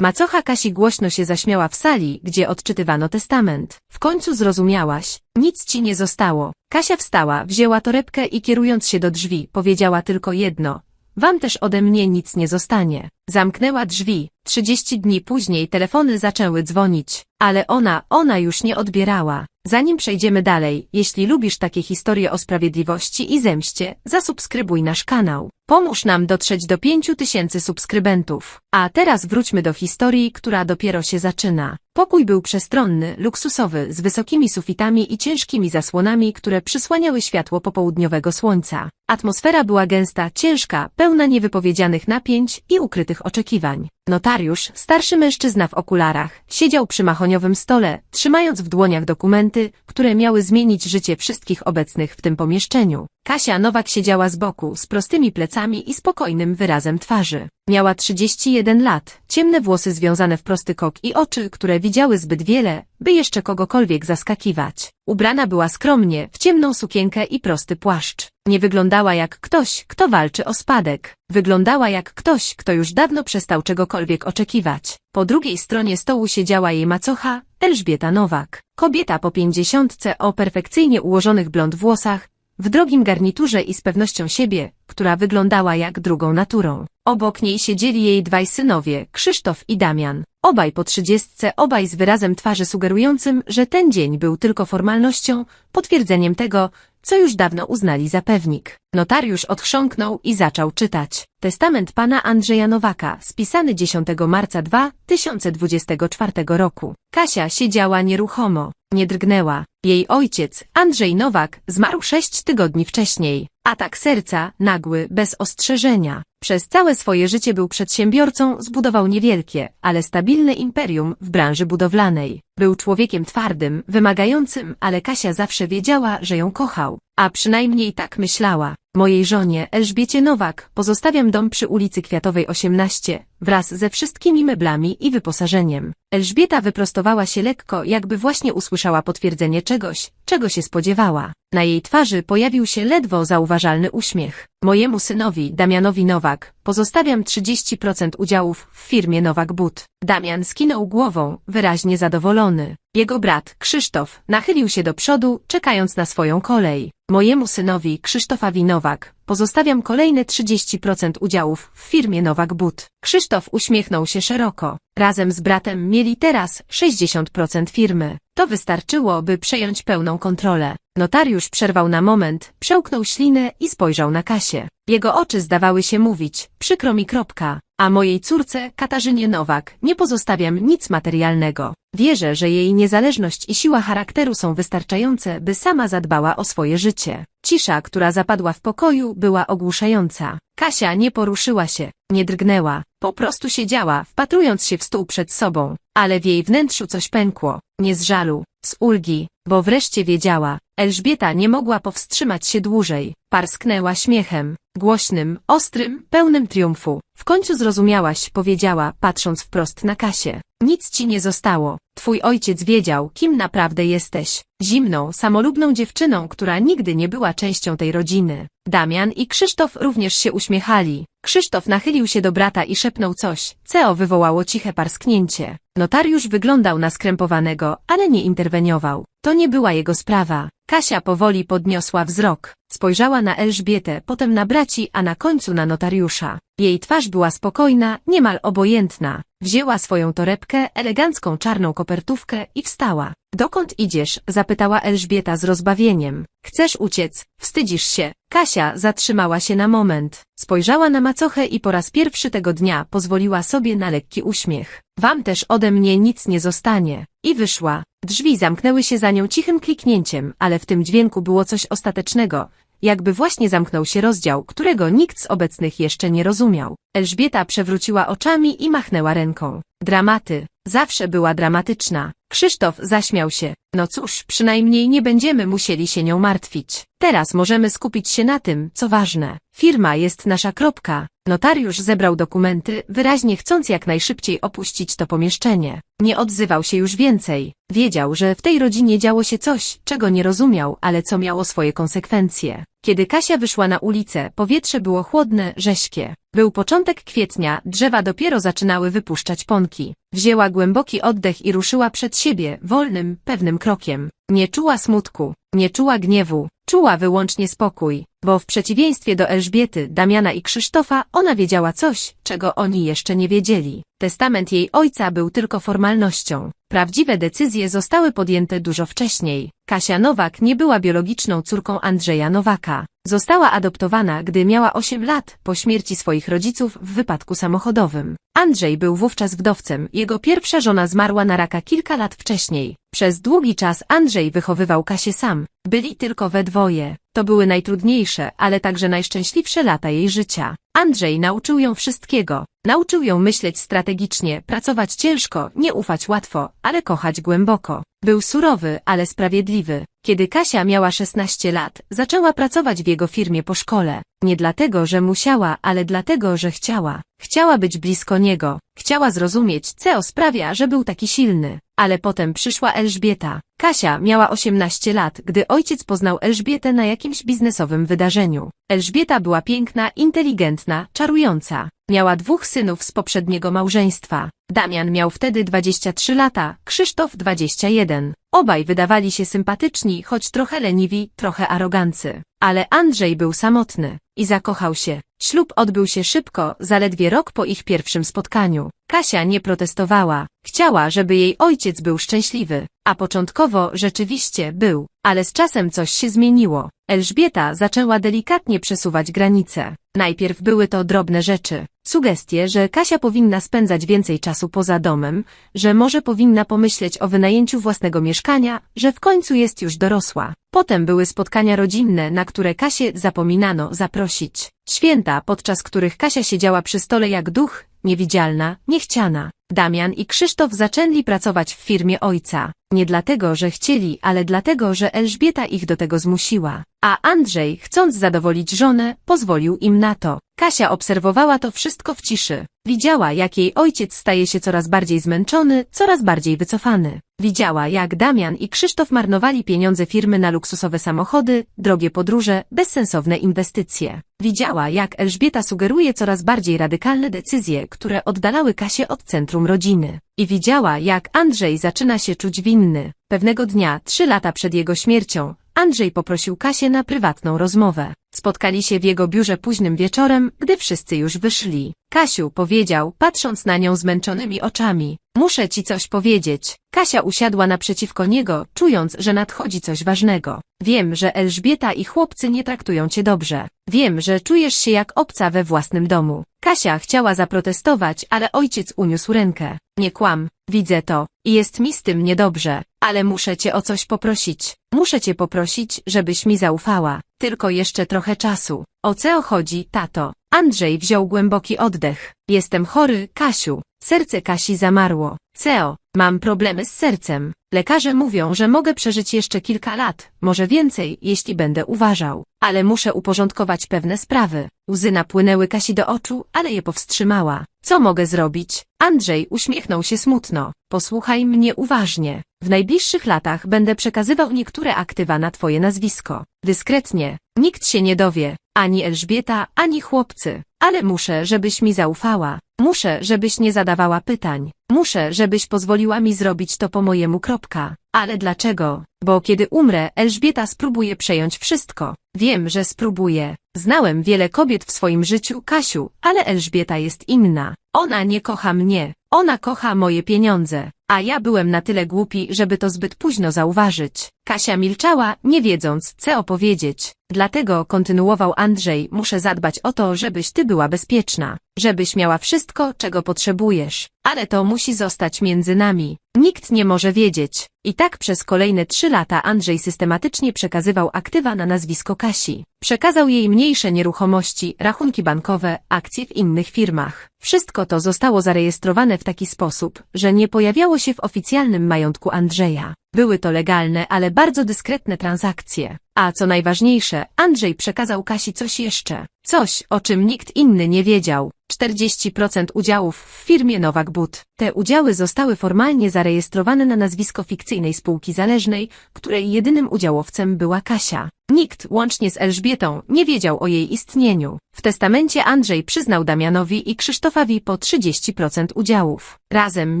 Macocha Kasi głośno się zaśmiała w sali, gdzie odczytywano testament. W końcu zrozumiałaś. Nic ci nie zostało. Kasia wstała, wzięła torebkę i kierując się do drzwi, powiedziała tylko jedno. Wam też ode mnie nic nie zostanie. Zamknęła drzwi. Trzydzieści dni później telefony zaczęły dzwonić. Ale ona, ona już nie odbierała. Zanim przejdziemy dalej, jeśli lubisz takie historie o sprawiedliwości i zemście, zasubskrybuj nasz kanał. Pomóż nam dotrzeć do 5000 subskrybentów. A teraz wróćmy do historii, która dopiero się zaczyna. Pokój był przestronny, luksusowy, z wysokimi sufitami i ciężkimi zasłonami, które przysłaniały światło popołudniowego słońca. Atmosfera była gęsta, ciężka, pełna niewypowiedzianych napięć i ukrytych oczekiwań. Notariusz, starszy mężczyzna w okularach, siedział przy mahoniowym stole, trzymając w dłoniach dokumenty, które miały zmienić życie wszystkich obecnych w tym pomieszczeniu. Kasia Nowak siedziała z boku, z prostymi plecami i spokojnym wyrazem twarzy. Miała 31 lat, ciemne włosy związane w prosty kok i oczy, które widziały zbyt wiele, by jeszcze kogokolwiek zaskakiwać. Ubrana była skromnie, w ciemną sukienkę i prosty płaszcz. Nie wyglądała jak ktoś, kto walczy o spadek. Wyglądała jak ktoś, kto już dawno przestał czegokolwiek oczekiwać. Po drugiej stronie stołu siedziała jej macocha, Elżbieta Nowak. Kobieta po pięćdziesiątce o perfekcyjnie ułożonych blond włosach, w drogim garniturze i z pewnością siebie, która wyglądała jak drugą naturą. Obok niej siedzieli jej dwaj synowie, Krzysztof i Damian. Obaj po trzydziestce, obaj z wyrazem twarzy sugerującym, że ten dzień był tylko formalnością, potwierdzeniem tego, co już dawno uznali za pewnik. Notariusz odchrząknął i zaczął czytać. Testament pana Andrzeja Nowaka, spisany 10 marca 2024 roku. Kasia siedziała nieruchomo, nie drgnęła. Jej ojciec, Andrzej Nowak, zmarł sześć tygodni wcześniej. Atak serca, nagły, bez ostrzeżenia. Przez całe swoje życie był przedsiębiorcą, zbudował niewielkie, ale stabilne imperium w branży budowlanej. Był człowiekiem twardym, wymagającym, ale Kasia zawsze wiedziała, że ją kochał. A przynajmniej tak myślała. Mojej żonie, Elżbiecie Nowak, pozostawiam dom przy ulicy Kwiatowej 18, wraz ze wszystkimi meblami i wyposażeniem. Elżbieta wyprostowała się lekko, jakby właśnie usłyszała potwierdzenie czegoś, czego się spodziewała. Na jej twarzy pojawił się ledwo zauważalny uśmiech. Mojemu synowi, Damianowi Nowak, pozostawiam 30% udziałów w firmie Nowak But. Damian skinął głową, wyraźnie zadowolony. Laune Jego brat, Krzysztof, nachylił się do przodu, czekając na swoją kolej. Mojemu synowi, Krzysztofowi Nowak, pozostawiam kolejne 30% udziałów w firmie Nowak But. Krzysztof uśmiechnął się szeroko. Razem z bratem mieli teraz 60% firmy. To wystarczyło, by przejąć pełną kontrolę. Notariusz przerwał na moment, przełknął ślinę i spojrzał na Kasię. Jego oczy zdawały się mówić, przykro mi kropka, a mojej córce, Katarzynie Nowak, nie pozostawiam nic materialnego. Wierzę, że jej niezależność i siła charakteru są wystarczające, by sama zadbała o swoje życie. Cisza, która zapadła w pokoju, była ogłuszająca. Kasia nie poruszyła się, nie drgnęła, po prostu siedziała, wpatrując się w stół przed sobą, ale w jej wnętrzu coś pękło, nie z żalu, z ulgi, bo wreszcie wiedziała, Elżbieta nie mogła powstrzymać się dłużej, parsknęła śmiechem, głośnym, ostrym, pełnym triumfu. W końcu zrozumiałaś, powiedziała, patrząc wprost na Kasię. Nic ci nie zostało. Twój ojciec wiedział, kim naprawdę jesteś. Zimną, samolubną dziewczyną, która nigdy nie była częścią tej rodziny. Damian i Krzysztof również się uśmiechali. Krzysztof nachylił się do brata i szepnął coś, co wywołało ciche parsknięcie. Notariusz wyglądał na skrępowanego, ale nie interweniował. To nie była jego sprawa. Kasia powoli podniosła wzrok. Spojrzała na Elżbietę, potem na braci, a na końcu na notariusza. Jej twarz była spokojna, niemal obojętna. Wzięła swoją torebkę, elegancką czarną kopertówkę i wstała. Dokąd idziesz? zapytała Elżbieta z rozbawieniem. Chcesz uciec? Wstydzisz się. Kasia zatrzymała się na moment. Spojrzała na macochę i po raz pierwszy tego dnia pozwoliła sobie na lekki uśmiech. Wam też ode mnie nic nie zostanie. I wyszła. Drzwi zamknęły się za nią cichym kliknięciem, ale w tym dźwięku było coś ostatecznego, jakby właśnie zamknął się rozdział, którego nikt z obecnych jeszcze nie rozumiał. Elżbieta przewróciła oczami i machnęła ręką. Dramaty. Zawsze była dramatyczna. Krzysztof zaśmiał się. No cóż, przynajmniej nie będziemy musieli się nią martwić. Teraz możemy skupić się na tym, co ważne. Firma jest nasza kropka. Notariusz zebrał dokumenty, wyraźnie chcąc jak najszybciej opuścić to pomieszczenie. Nie odzywał się już więcej. Wiedział, że w tej rodzinie działo się coś, czego nie rozumiał, ale co miało swoje konsekwencje. Kiedy Kasia wyszła na ulicę, powietrze było chłodne, rześkie. Był początek kwietnia, drzewa dopiero zaczynały wypuszczać pąki. Wzięła głęboki oddech i ruszyła przed siebie, wolnym, pewnym krokiem. Nie czuła smutku, nie czuła gniewu, czuła wyłącznie spokój, bo w przeciwieństwie do Elżbiety, Damiana i Krzysztofa, ona wiedziała coś, czego oni jeszcze nie wiedzieli. Testament jej ojca był tylko formalnością. Prawdziwe decyzje zostały podjęte dużo wcześniej. Kasia Nowak nie była biologiczną córką Andrzeja Nowaka. Została adoptowana, gdy miała 8 lat, po śmierci swoich rodziców w wypadku samochodowym. Andrzej był wówczas wdowcem, jego pierwsza żona zmarła na raka kilka lat wcześniej. Przez długi czas Andrzej wychowywał Kasię sam. Byli tylko we dwoje. To były najtrudniejsze, ale także najszczęśliwsze lata jej życia. Andrzej nauczył ją wszystkiego. Nauczył ją myśleć strategicznie, pracować ciężko, nie ufać łatwo, ale kochać głęboko. Był surowy, ale sprawiedliwy. Kiedy Kasia miała 16 lat, zaczęła pracować w jego firmie po szkole. Nie dlatego, że musiała, ale dlatego, że chciała. Chciała być blisko niego. Chciała zrozumieć, co sprawia, że był taki silny. Ale potem przyszła Elżbieta. Kasia miała 18 lat, gdy ojciec poznał Elżbietę na jakimś biznesowym wydarzeniu. Elżbieta była piękna, inteligentna, czarująca. Miała dwóch synów z poprzedniego małżeństwa. Damian miał wtedy 23 lata, Krzysztof 21. Obaj wydawali się sympatyczni, choć trochę leniwi, trochę arogancy. Ale Andrzej był samotny i zakochał się. Ślub odbył się szybko, zaledwie rok po ich pierwszym spotkaniu. Kasia nie protestowała. Chciała, żeby jej ojciec był szczęśliwy. A początkowo rzeczywiście był. Ale z czasem coś się zmieniło. Elżbieta zaczęła delikatnie przesuwać granice. Najpierw były to drobne rzeczy. Sugestie, że Kasia powinna spędzać więcej czasu poza domem, że może powinna pomyśleć o wynajęciu własnego mieszkania, że w końcu jest już dorosła. Potem były spotkania rodzinne, na które Kasię zapominano zaprosić. Święta, podczas których Kasia siedziała przy stole jak duch, niewidzialna, niechciana. Damian i Krzysztof zaczęli pracować w firmie ojca. Nie dlatego, że chcieli, ale dlatego, że Elżbieta ich do tego zmusiła. A Andrzej, chcąc zadowolić żonę, pozwolił im na to. Kasia obserwowała to wszystko w ciszy. Widziała, jak jej ojciec staje się coraz bardziej zmęczony, coraz bardziej wycofany. Widziała, jak Damian i Krzysztof marnowali pieniądze firmy na luksusowe samochody, drogie podróże, bezsensowne inwestycje. Widziała, jak Elżbieta sugeruje coraz bardziej radykalne decyzje, które oddalały Kasię od centrum rodziny. I widziała, jak Andrzej zaczyna się czuć winny. Pewnego dnia, trzy lata przed jego śmiercią, Andrzej poprosił Kasię na prywatną rozmowę. Spotkali się w jego biurze późnym wieczorem, gdy wszyscy już wyszli. Kasiu, powiedział, patrząc na nią zmęczonymi oczami. Muszę ci coś powiedzieć. Kasia usiadła naprzeciwko niego, czując, że nadchodzi coś ważnego. Wiem, że Elżbieta i chłopcy nie traktują cię dobrze. Wiem, że czujesz się jak obca we własnym domu. Kasia chciała zaprotestować, ale ojciec uniósł rękę. Nie kłam, widzę to. I jest mi z tym niedobrze. Ale muszę cię o coś poprosić. Muszę cię poprosić, żebyś mi zaufała. Tylko jeszcze trochę czasu. O co chodzi, tato? Andrzej wziął głęboki oddech. Jestem chory, Kasiu. Serce Kasi zamarło. Ceo, mam problemy z sercem. Lekarze mówią, że mogę przeżyć jeszcze kilka lat, może więcej, jeśli będę uważał. Ale muszę uporządkować pewne sprawy. Łzy napłynęły Kasi do oczu, ale je powstrzymała. Co mogę zrobić? Andrzej uśmiechnął się smutno. Posłuchaj mnie uważnie. W najbliższych latach będę przekazywał niektóre aktywa na twoje nazwisko. Dyskretnie. Nikt się nie dowie. Ani Elżbieta, ani chłopcy. Ale muszę, żebyś mi zaufała. Muszę, żebyś nie zadawała pytań. Muszę, żebyś pozwoliła mi zrobić to po mojemu kropka. Ale dlaczego? Bo kiedy umrę, Elżbieta spróbuje przejąć wszystko. Wiem, że spróbuje. Znałem wiele kobiet w swoim życiu, Kasiu, ale Elżbieta jest inna. Ona nie kocha mnie. Ona kocha moje pieniądze. A ja byłem na tyle głupi, żeby to zbyt późno zauważyć. Kasia milczała, nie wiedząc, co opowiedzieć. Dlatego, kontynuował Andrzej, muszę zadbać o to, żebyś ty była bezpieczna. Żebyś miała wszystko, czego potrzebujesz. Ale to musi zostać między nami. Nikt nie może wiedzieć. I tak przez kolejne trzy lata Andrzej systematycznie przekazywał aktywa na nazwisko Kasi. Przekazał jej mniejsze nieruchomości, rachunki bankowe, akcje w innych firmach. Wszystko to zostało zarejestrowane w taki sposób, że nie pojawiało się w oficjalnym majątku Andrzeja. Były to legalne, ale bardzo dyskretne transakcje. A co najważniejsze, Andrzej przekazał Kasi coś jeszcze. Coś, o czym nikt inny nie wiedział. 40% udziałów w firmie Nowak But. Te udziały zostały formalnie zarejestrowane na nazwisko fikcyjnej spółki zależnej, której jedynym udziałowcem była Kasia. Nikt, łącznie z Elżbietą, nie wiedział o jej istnieniu. W testamencie Andrzej przyznał Damianowi i Krzysztofowi po 30% udziałów. Razem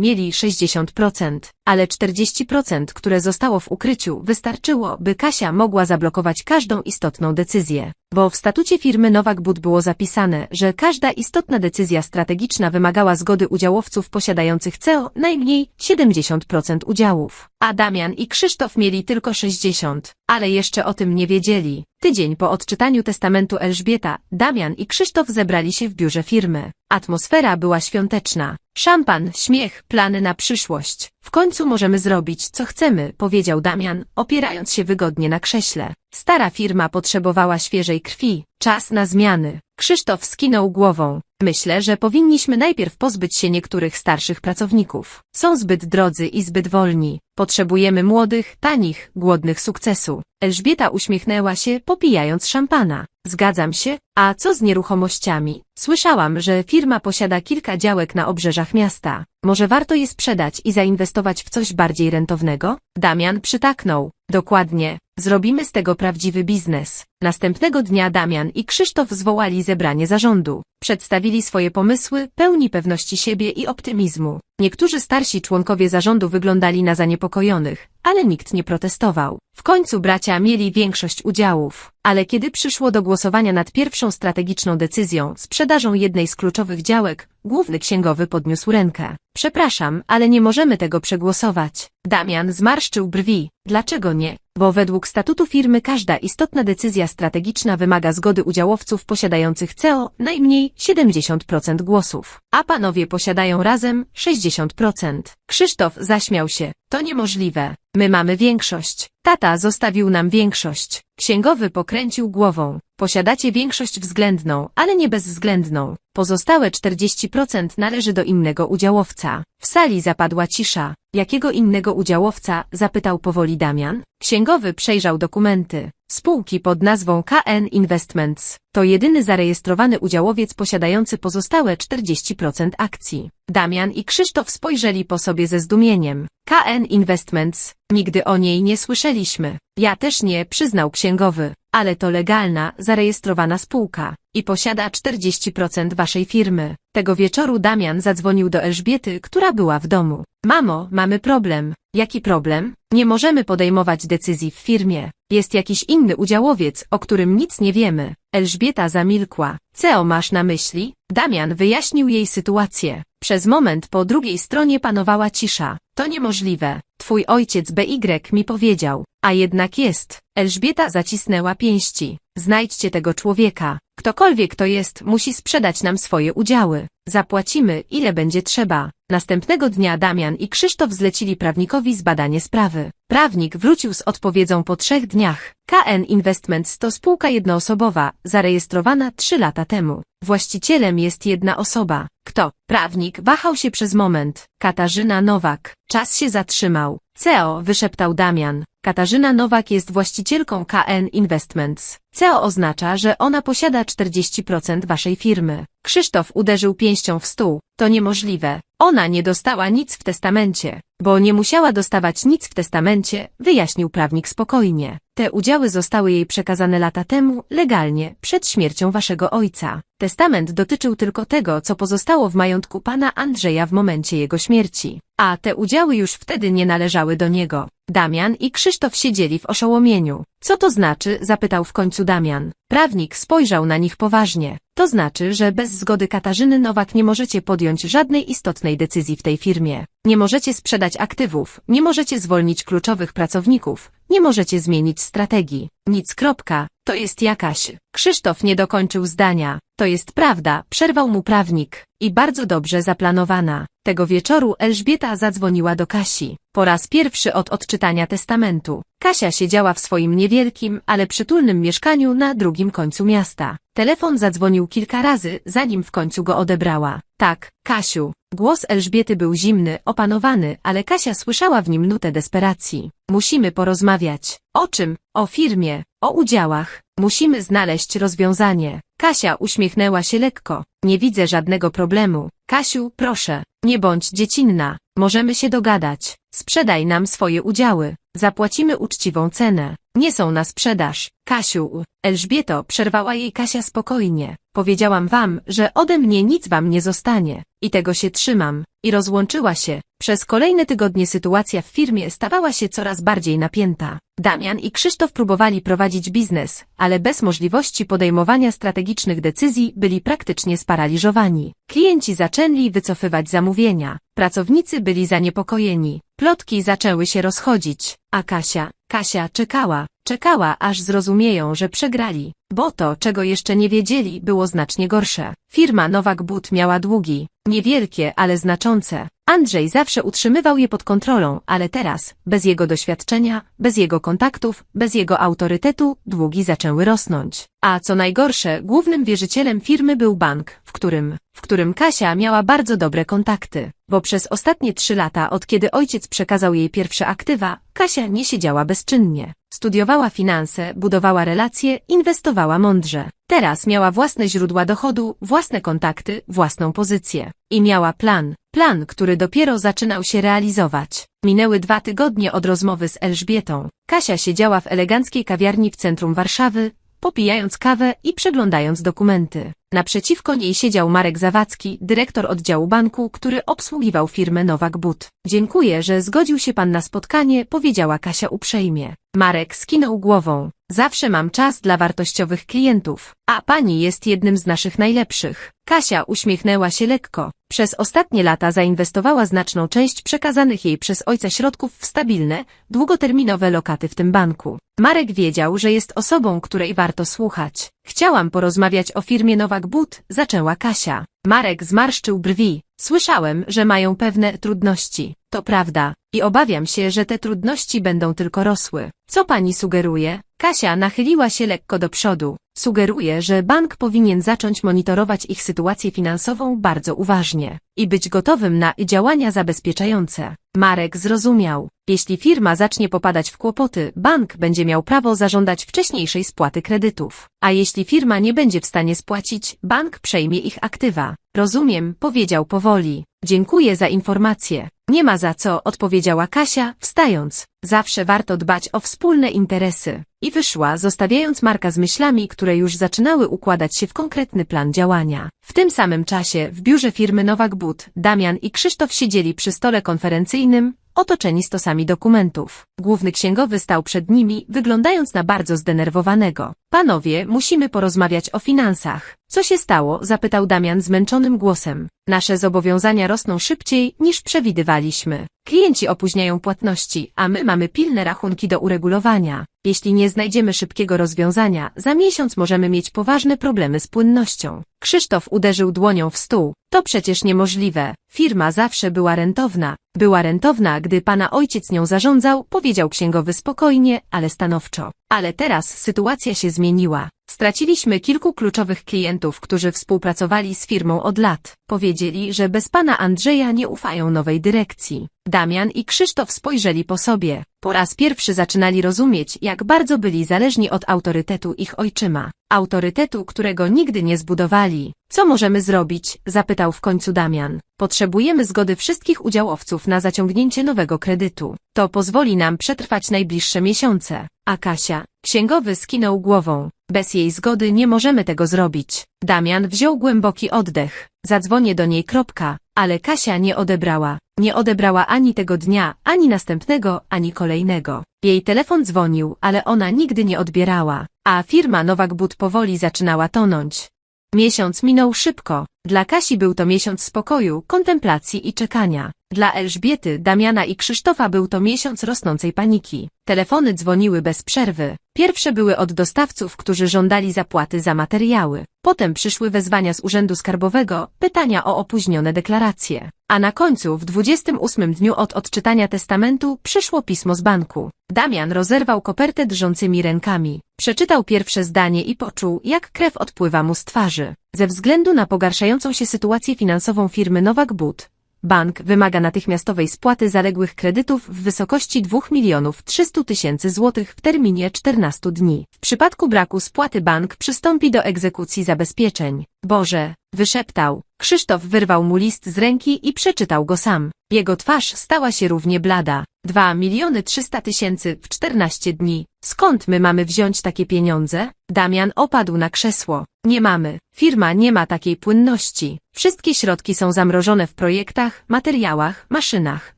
mieli 60%, ale 40%, które zostało w ukryciu, wystarczyło, by Kasia mogła zablokować każdą istotną decyzję. Bo w statucie firmy Nowak But było zapisane, że każda istotna decyzja strategiczna wymagała zgody udziałowców posiadających CEO najmniej 70% udziałów. A Damian i Krzysztof mieli tylko 60%, ale jeszcze o tym nie wiedzieli. Tydzień po odczytaniu testamentu Elżbieta, Damian i Krzysztof zebrali się w biurze firmy. Atmosfera była świąteczna. Szampan, śmiech, plany na przyszłość. W końcu możemy zrobić, co chcemy, powiedział Damian, opierając się wygodnie na krześle. Stara firma potrzebowała świeżej krwi. Czas na zmiany. Krzysztof skinął głową. Myślę, że powinniśmy najpierw pozbyć się niektórych starszych pracowników. Są zbyt drodzy i zbyt wolni. Potrzebujemy młodych, tanich, głodnych sukcesu. Elżbieta uśmiechnęła się, popijając szampana. Zgadzam się, a co z nieruchomościami? Słyszałam, że firma posiada kilka działek na obrzeżach miasta. Może warto je sprzedać i zainwestować w coś bardziej rentownego? Damian przytaknął. Dokładnie. Zrobimy z tego prawdziwy biznes. Następnego dnia Damian i Krzysztof zwołali zebranie zarządu. Przedstawili swoje pomysły, pełni pewności siebie i optymizmu. Niektórzy starsi członkowie zarządu wyglądali na zaniepokojonych, ale nikt nie protestował. W końcu bracia mieli większość udziałów. Ale kiedy przyszło do głosowania nad pierwszą strategiczną decyzją, sprzedażą jednej z kluczowych działek, główny księgowy podniósł rękę. Przepraszam, ale nie możemy tego przegłosować. Damian zmarszczył brwi. Dlaczego nie? Bo według statutu firmy każda istotna decyzja strategiczna wymaga zgody udziałowców posiadających CEO najmniej 70% głosów. A panowie posiadają razem 60%. Krzysztof zaśmiał się. To niemożliwe. My mamy większość. Tata zostawił nam większość. Księgowy pokręcił głową. Posiadacie większość względną, ale nie bezwzględną. Pozostałe 40% należy do innego udziałowca. W sali zapadła cisza. Jakiego innego udziałowca? zapytał powoli Damian. Księgowy przejrzał dokumenty. Spółki pod nazwą KN Investments to jedyny zarejestrowany udziałowiec posiadający pozostałe 40% akcji. Damian i Krzysztof spojrzeli po sobie ze zdumieniem. KN Investments, nigdy o niej nie słyszeliśmy. Ja też nie, przyznał księgowy, ale to legalna, zarejestrowana spółka i posiada 40% waszej firmy. Tego wieczoru Damian zadzwonił do Elżbiety, która była w domu. Mamo, mamy problem. Jaki problem? Nie możemy podejmować decyzji w firmie. Jest jakiś inny udziałowiec, o którym nic nie wiemy. Elżbieta zamilkła. Co masz na myśli? Damian wyjaśnił jej sytuację. Przez moment po drugiej stronie panowała cisza. To niemożliwe. Twój ojciec BY mi powiedział. A jednak jest. Elżbieta zacisnęła pięści. Znajdźcie tego człowieka. Ktokolwiek to jest, musi sprzedać nam swoje udziały. Zapłacimy, ile będzie trzeba. Następnego dnia Damian i Krzysztof zlecili prawnikowi zbadanie sprawy. Prawnik wrócił z odpowiedzią po trzech dniach. KN Investments to spółka jednoosobowa, zarejestrowana trzy lata temu. Właścicielem jest jedna osoba. Kto? Prawnik wahał się przez moment. Katarzyna Nowak. Czas się zatrzymał. CEO, wyszeptał Damian. Katarzyna Nowak jest właścicielką KN Investments. CEO oznacza, że ona posiada 40% waszej firmy. Krzysztof uderzył pięścią w stół. To niemożliwe. Ona nie dostała nic w testamencie. Bo nie musiała dostawać nic w testamencie, wyjaśnił prawnik spokojnie. Te udziały zostały jej przekazane lata temu, legalnie, przed śmiercią waszego ojca. Testament dotyczył tylko tego, co pozostało w majątku pana Andrzeja w momencie jego śmierci. A te udziały już wtedy nie należały do niego. Damian i Krzysztof siedzieli w oszołomieniu. Co to znaczy? zapytał w końcu Damian. Prawnik spojrzał na nich poważnie. To znaczy, że bez zgody Katarzyny Nowak nie możecie podjąć żadnej istotnej decyzji w tej firmie. Nie możecie sprzedać aktywów, nie możecie zwolnić kluczowych pracowników, nie możecie zmienić strategii. Nic kropka, to jest jakaś. Krzysztof nie dokończył zdania. To jest prawda, przerwał mu prawnik. I bardzo dobrze zaplanowana. Tego wieczoru Elżbieta zadzwoniła do Kasi. Po raz pierwszy od odczytania testamentu. Kasia siedziała w swoim niewielkim, ale przytulnym mieszkaniu na drugim końcu miasta. Telefon zadzwonił kilka razy, zanim w końcu go odebrała. Tak, Kasiu. Głos Elżbiety był zimny, opanowany, ale Kasia słyszała w nim nutę desperacji. Musimy porozmawiać. O czym? O firmie, o udziałach. Musimy znaleźć rozwiązanie. Kasia uśmiechnęła się lekko. Nie widzę żadnego problemu. Kasiu, proszę, nie bądź dziecinna. Możemy się dogadać. Sprzedaj nam swoje udziały. Zapłacimy uczciwą cenę. Nie są na sprzedaż. Kasiu, Elżbieto, przerwała jej Kasia spokojnie. Powiedziałam wam, że ode mnie nic wam nie zostanie. I tego się trzymam. I rozłączyła się. Przez kolejne tygodnie sytuacja w firmie stawała się coraz bardziej napięta. Damian i Krzysztof próbowali prowadzić biznes, ale bez możliwości podejmowania strategicznych decyzji byli praktycznie sparaliżowani. Klienci zaczęli wycofywać zamówienia. Pracownicy byli zaniepokojeni. Plotki zaczęły się rozchodzić, a Kasia, Kasia czekała, czekała aż zrozumieją, że przegrali. Bo to, czego jeszcze nie wiedzieli, było znacznie gorsze. Firma Nowak But miała długi, niewielkie, ale znaczące. Andrzej zawsze utrzymywał je pod kontrolą, ale teraz, bez jego doświadczenia, bez jego kontaktów, bez jego autorytetu, długi zaczęły rosnąć. A co najgorsze, głównym wierzycielem firmy był bank, w którym, w którym Kasia miała bardzo dobre kontakty. Bo przez ostatnie trzy lata, od kiedy ojciec przekazał jej pierwsze aktywa, Kasia nie siedziała bezczynnie. Studiowała finanse, budowała relacje, inwestowała mądrze. Teraz miała własne źródła dochodu, własne kontakty, własną pozycję. I miała plan. Plan, który dopiero zaczynał się realizować. Minęły dwa tygodnie od rozmowy z Elżbietą. Kasia siedziała w eleganckiej kawiarni w centrum Warszawy, popijając kawę i przeglądając dokumenty. Naprzeciwko niej siedział Marek Zawadzki, dyrektor oddziału banku, który obsługiwał firmę Nowak But. Dziękuję, że zgodził się pan na spotkanie, powiedziała Kasia uprzejmie. Marek skinął głową. Zawsze mam czas dla wartościowych klientów, a pani jest jednym z naszych najlepszych. Kasia uśmiechnęła się lekko. Przez ostatnie lata zainwestowała znaczną część przekazanych jej przez ojca środków w stabilne, długoterminowe lokaty w tym banku. Marek wiedział, że jest osobą, której warto słuchać. Chciałam porozmawiać o firmie Nowak But, zaczęła Kasia. Marek zmarszczył brwi. Słyszałem, że mają pewne trudności. To prawda. I obawiam się, że te trudności będą tylko rosły. Co pani sugeruje? Kasia nachyliła się lekko do przodu. Sugeruje, że bank powinien zacząć monitorować ich sytuację finansową bardzo uważnie i być gotowym na działania zabezpieczające. Marek zrozumiał. Jeśli firma zacznie popadać w kłopoty, bank będzie miał prawo zażądać wcześniejszej spłaty kredytów. A jeśli firma nie będzie w stanie spłacić, bank przejmie ich aktywa. Rozumiem, powiedział powoli. Dziękuję za informację. Nie ma za co, odpowiedziała Kasia, wstając. Zawsze warto dbać o wspólne interesy. I wyszła, zostawiając Marka z myślami, które już zaczynały układać się w konkretny plan działania. W tym samym czasie w biurze firmy Nowak But Damian i Krzysztof siedzieli przy stole konferencyjnym, otoczeni stosami dokumentów. Główny księgowy stał przed nimi, wyglądając na bardzo zdenerwowanego. Panowie, musimy porozmawiać o finansach. Co się stało? zapytał Damian zmęczonym głosem. Nasze zobowiązania rosną szybciej, niż przewidywaliśmy. Klienci opóźniają płatności, a my mamy pilne rachunki do uregulowania. Jeśli nie znajdziemy szybkiego rozwiązania, za miesiąc możemy mieć poważne problemy z płynnością. Krzysztof uderzył dłonią w stół. To przecież niemożliwe. Firma zawsze była rentowna. Była rentowna, gdy pana ojciec nią zarządzał, powiedział księgowy spokojnie, ale stanowczo. Ale teraz sytuacja się zmieniła. Straciliśmy kilku kluczowych klientów, którzy współpracowali z firmą od lat. Powiedzieli, że bez pana Andrzeja nie ufają nowej dyrekcji. Damian i Krzysztof spojrzeli po sobie. Po raz pierwszy zaczynali rozumieć, jak bardzo byli zależni od autorytetu ich ojczyma. Autorytetu, którego nigdy nie zbudowali. Co możemy zrobić? zapytał w końcu Damian. Potrzebujemy zgody wszystkich udziałowców na zaciągnięcie nowego kredytu. To pozwoli nam przetrwać najbliższe miesiące. A Kasia, księgowy skinął głową. Bez jej zgody nie możemy tego zrobić. Damian wziął głęboki oddech. Zadzwonię do niej kropka, ale Kasia nie odebrała. Nie odebrała ani tego dnia, ani następnego, ani kolejnego. Jej telefon dzwonił, ale ona nigdy nie odbierała, a firma Nowak But powoli zaczynała tonąć. Miesiąc minął szybko. Dla Kasi był to miesiąc spokoju, kontemplacji i czekania. Dla Elżbiety, Damiana i Krzysztofa był to miesiąc rosnącej paniki. Telefony dzwoniły bez przerwy. Pierwsze były od dostawców, którzy żądali zapłaty za materiały. Potem przyszły wezwania z Urzędu Skarbowego, pytania o opóźnione deklaracje. A na końcu, w 28 dniu od odczytania testamentu, przyszło pismo z banku. Damian rozerwał kopertę drżącymi rękami. Przeczytał pierwsze zdanie i poczuł, jak krew odpływa mu z twarzy. Ze względu na pogarszającą się sytuację finansową firmy Nowak But, Bank wymaga natychmiastowej spłaty zaległych kredytów w wysokości 2 milionów 300 tysięcy złotych w terminie 14 dni. W przypadku braku spłaty bank przystąpi do egzekucji zabezpieczeń. Boże, wyszeptał. Krzysztof wyrwał mu list z ręki i przeczytał go sam. Jego twarz stała się równie blada. Dwa miliony trzysta tysięcy w czternaście dni. Skąd my mamy wziąć takie pieniądze? Damian opadł na krzesło. Nie mamy. Firma nie ma takiej płynności. Wszystkie środki są zamrożone w projektach, materiałach, maszynach.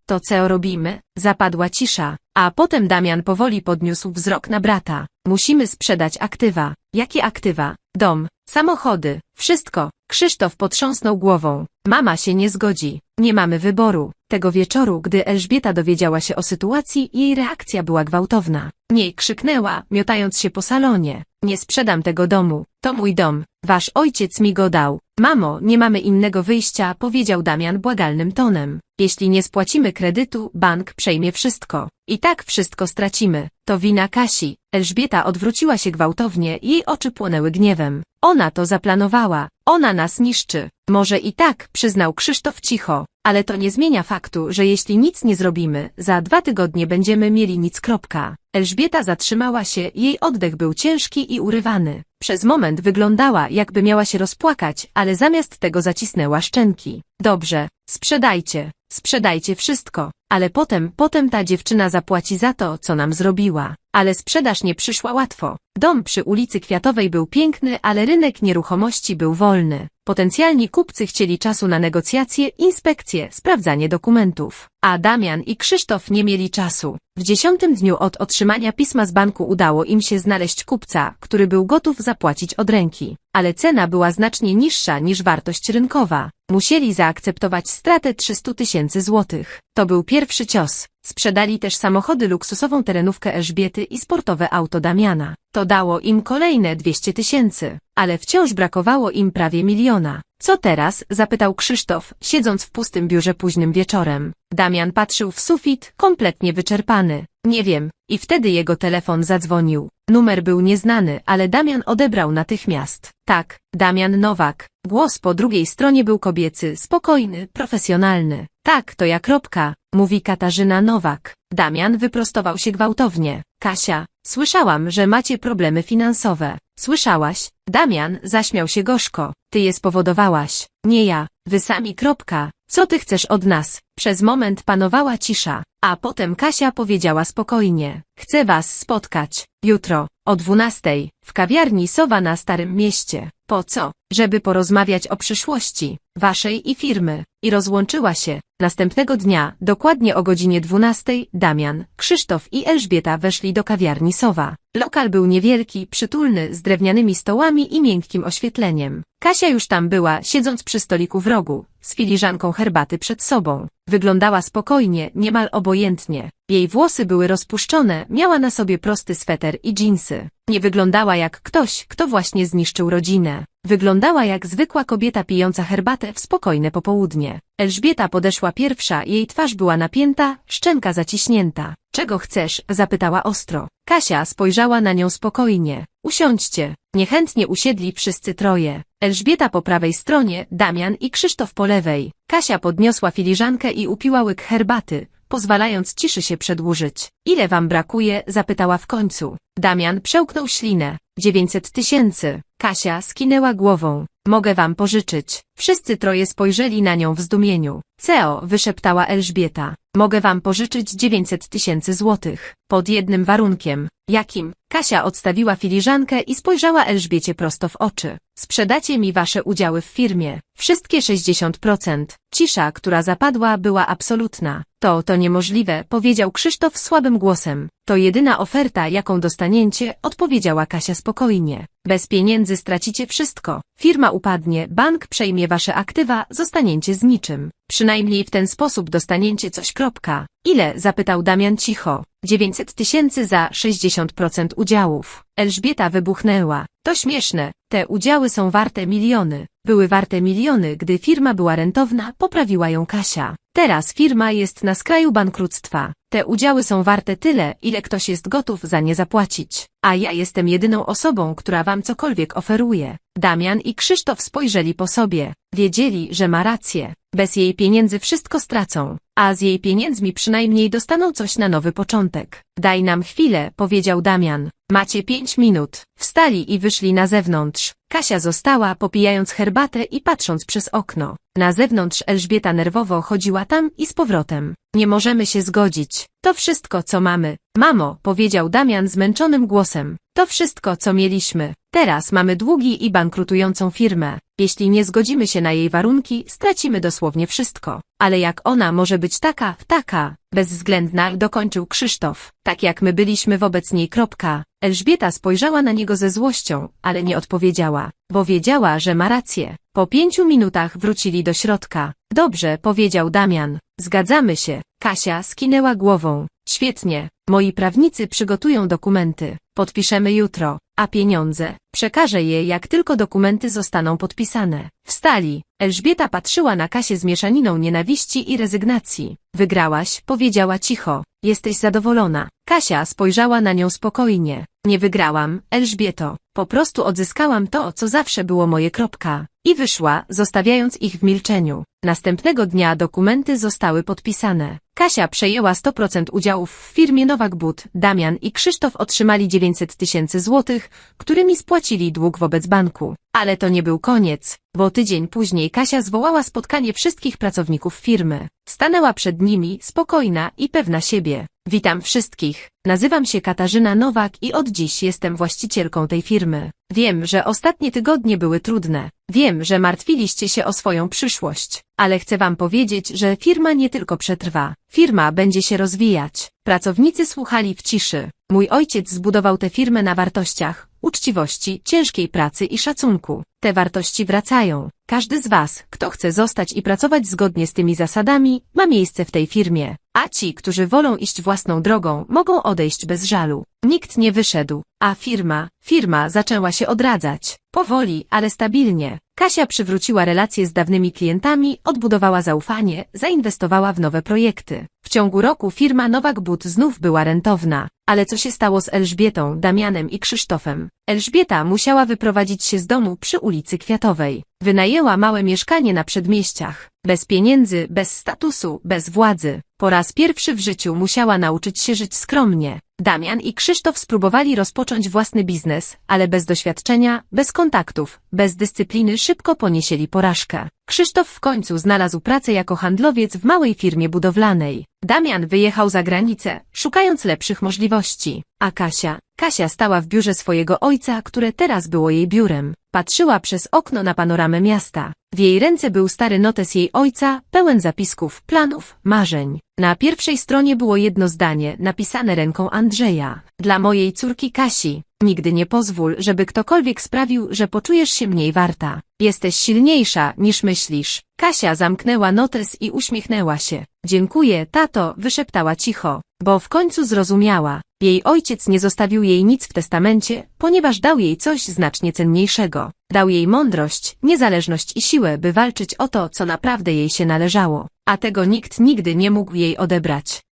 To co robimy? Zapadła cisza. A potem Damian powoli podniósł wzrok na brata. Musimy sprzedać aktywa. Jakie aktywa? Dom, samochody, wszystko. Krzysztof potrząsnął głową. Mama się nie zgodzi. Nie mamy wyboru. Tego wieczoru, gdy Elżbieta dowiedziała się o sytuacji, jej reakcja była gwałtowna. Nie krzyknęła, miotając się po salonie. Nie sprzedam tego domu. To mój dom. Wasz ojciec mi go dał. Mamo, nie mamy innego wyjścia, powiedział Damian błagalnym tonem. Jeśli nie spłacimy kredytu, bank przejmie wszystko. I tak wszystko stracimy. To wina Kasi. Elżbieta odwróciła się gwałtownie, jej oczy płonęły gniewem. Ona to zaplanowała. Ona nas niszczy. Może i tak, przyznał Krzysztof cicho. Ale to nie zmienia faktu, że jeśli nic nie zrobimy, za dwa tygodnie będziemy mieli nic kropka. Elżbieta zatrzymała się, jej oddech był ciężki i urywany. Przez moment wyglądała, jakby miała się rozpłakać, ale zamiast tego zacisnęła szczęki. Dobrze, sprzedajcie, sprzedajcie wszystko, ale potem, potem ta dziewczyna zapłaci za to, co nam zrobiła. Ale sprzedaż nie przyszła łatwo. Dom przy ulicy Kwiatowej był piękny, ale rynek nieruchomości był wolny. Potencjalni kupcy chcieli czasu na negocjacje, inspekcje, sprawdzanie dokumentów. A Damian i Krzysztof nie mieli czasu. W dziesiątym dniu od otrzymania pisma z banku udało im się znaleźć kupca, który był gotów zapłacić od ręki. Ale cena była znacznie niższa niż wartość rynkowa. Musieli zaakceptować stratę 300 tysięcy złotych. To był pierwszy cios. Sprzedali też samochody luksusową terenówkę Elżbiety i sportowe auto Damiana. To dało im kolejne 200 tysięcy, ale wciąż brakowało im prawie miliona. Co teraz? zapytał Krzysztof, siedząc w pustym biurze późnym wieczorem. Damian patrzył w sufit, kompletnie wyczerpany. Nie wiem. I wtedy jego telefon zadzwonił. Numer był nieznany, ale Damian odebrał natychmiast. Tak, Damian Nowak. Głos po drugiej stronie był kobiecy, spokojny, profesjonalny. Tak, to ja kropka, mówi Katarzyna Nowak. Damian wyprostował się gwałtownie. Kasia, słyszałam, że macie problemy finansowe. Słyszałaś? Damian zaśmiał się gorzko. Ty je spowodowałaś. Nie ja. Wy sami kropka. Co ty chcesz od nas? Przez moment panowała cisza, a potem Kasia powiedziała spokojnie. Chcę was spotkać. Jutro, o dwunastej, w kawiarni Sowa na Starym Mieście. Po co? Żeby porozmawiać o przyszłości, waszej i firmy. I rozłączyła się. Następnego dnia, dokładnie o godzinie 12, Damian, Krzysztof i Elżbieta weszli do kawiarni Sowa. Lokal był niewielki, przytulny, z drewnianymi stołami i miękkim oświetleniem. Kasia już tam była, siedząc przy stoliku w rogu, z filiżanką herbaty przed sobą. Wyglądała spokojnie, niemal obojętnie. Jej włosy były rozpuszczone, miała na sobie prosty sweter i dżinsy. Nie wyglądała jak ktoś, kto właśnie zniszczył rodzinę. Wyglądała jak zwykła kobieta pijąca herbatę w spokojne popołudnie. Elżbieta podeszła pierwsza, jej twarz była napięta, szczęka zaciśnięta. Czego chcesz? zapytała ostro. Kasia spojrzała na nią spokojnie. Usiądźcie. Niechętnie usiedli wszyscy troje. Elżbieta po prawej stronie, Damian i Krzysztof po lewej. Kasia podniosła filiżankę i upiła łyk herbaty, pozwalając ciszy się przedłużyć. Ile wam brakuje? zapytała w końcu. Damian przełknął ślinę. Dziewięćset tysięcy. Kasia skinęła głową. Mogę wam pożyczyć. Wszyscy troje spojrzeli na nią w zdumieniu. Ceo, wyszeptała Elżbieta. Mogę wam pożyczyć 900 tysięcy złotych. Pod jednym warunkiem. Jakim? Kasia odstawiła filiżankę i spojrzała Elżbiecie prosto w oczy. Sprzedacie mi wasze udziały w firmie. Wszystkie 60%. Cisza, która zapadła, była absolutna. To, to niemożliwe, powiedział Krzysztof słabym głosem. To jedyna oferta, jaką dostaniecie, odpowiedziała Kasia spokojnie. Bez pieniędzy stracicie wszystko. Firma upadnie, bank przejmie wasze aktywa, zostaniecie z niczym. Przynajmniej w ten sposób dostaniecie coś kropka. Ile? zapytał Damian cicho. 900 tysięcy za 60% udziałów. Elżbieta wybuchnęła. To śmieszne. Te udziały są warte miliony. Były warte miliony, gdy firma była rentowna, poprawiła ją Kasia. Teraz firma jest na skraju bankructwa. Te udziały są warte tyle, ile ktoś jest gotów za nie zapłacić. A ja jestem jedyną osobą, która wam cokolwiek oferuje. Damian i Krzysztof spojrzeli po sobie. Wiedzieli, że ma rację. Bez jej pieniędzy wszystko stracą, a z jej pieniędzmi przynajmniej dostaną coś na nowy początek. Daj nam chwilę, powiedział Damian. Macie pięć minut. Wstali i wyszli na zewnątrz. Kasia została, popijając herbatę i patrząc przez okno. Na zewnątrz Elżbieta nerwowo chodziła tam i z powrotem. Nie możemy się zgodzić. To wszystko, co mamy. Mamo, powiedział Damian zmęczonym głosem. To wszystko, co mieliśmy. Teraz mamy długi i bankrutującą firmę. Jeśli nie zgodzimy się na jej warunki, stracimy dosłownie wszystko. Ale jak ona może być taka, taka, bezwzględna, dokończył Krzysztof. Tak jak my byliśmy wobec niej, kropka. Elżbieta spojrzała na niego ze złością, ale nie odpowiedziała, bo wiedziała, że ma rację. Po pięciu minutach wrócili do środka. Dobrze, powiedział Damian. Zgadzamy się. Kasia skinęła głową. Świetnie. Moi prawnicy przygotują dokumenty. Podpiszemy jutro. A pieniądze? Przekażę je, jak tylko dokumenty zostaną podpisane. Wstali. Elżbieta patrzyła na Kasię z mieszaniną nienawiści i rezygnacji. Wygrałaś, powiedziała cicho. Jesteś zadowolona. Kasia spojrzała na nią spokojnie. Nie wygrałam, Elżbieto. Po prostu odzyskałam to, co zawsze było moje kropka. I wyszła, zostawiając ich w milczeniu. Następnego dnia dokumenty zostały podpisane. Kasia przejęła 100% udziałów w firmie Nowak But. Damian i Krzysztof otrzymali 900 tysięcy złotych, którymi spłacili dług wobec banku. Ale to nie był koniec, bo tydzień później Kasia zwołała spotkanie wszystkich pracowników firmy. Stanęła przed nimi, spokojna i pewna siebie. Witam wszystkich. Nazywam się Katarzyna Nowak i od dziś jestem właścicielką tej firmy. Wiem, że ostatnie tygodnie były trudne. Wiem, że martwiliście się o swoją przyszłość. Ale chcę wam powiedzieć, że firma nie tylko przetrwa. Firma będzie się rozwijać. Pracownicy słuchali w ciszy. Mój ojciec zbudował tę firmę na wartościach, uczciwości, ciężkiej pracy i szacunku. Te wartości wracają. Każdy z was, kto chce zostać i pracować zgodnie z tymi zasadami, ma miejsce w tej firmie. A ci, którzy wolą iść własną drogą, mogą odejść bez żalu. Nikt nie wyszedł, a firma, firma zaczęła się odradzać. Powoli, ale stabilnie. Kasia przywróciła relacje z dawnymi klientami, odbudowała zaufanie, zainwestowała w nowe projekty. W ciągu roku firma Nowak But znów była rentowna. Ale co się stało z Elżbietą, Damianem i Krzysztofem? Elżbieta musiała wyprowadzić się z domu przy ulicy Kwiatowej. Wynajęła małe mieszkanie na przedmieściach. Bez pieniędzy, bez statusu, bez władzy. Po raz pierwszy w życiu musiała nauczyć się żyć skromnie. Damian i Krzysztof spróbowali rozpocząć własny biznes, ale bez doświadczenia, bez kontaktów, bez dyscypliny szybko ponieśli porażkę. Krzysztof w końcu znalazł pracę jako handlowiec w małej firmie budowlanej. Damian wyjechał za granicę, szukając lepszych możliwości. A Kasia? Kasia stała w biurze swojego ojca, które teraz było jej biurem. Patrzyła przez okno na panoramę miasta. W jej ręce był stary notes jej ojca, pełen zapisków, planów, marzeń. Na pierwszej stronie było jedno zdanie, napisane ręką Andrzeja. Dla mojej córki Kasi. Nigdy nie pozwól, żeby ktokolwiek sprawił, że poczujesz się mniej warta. Jesteś silniejsza, niż myślisz. Kasia zamknęła notes i uśmiechnęła się. Dziękuję, tato, wyszeptała cicho, bo w końcu zrozumiała. Jej ojciec nie zostawił jej nic w testamencie, ponieważ dał jej coś znacznie cenniejszego. Dał jej mądrość, niezależność i siłę, by walczyć o to, co naprawdę jej się należało. A tego nikt nigdy nie mógł jej odebrać.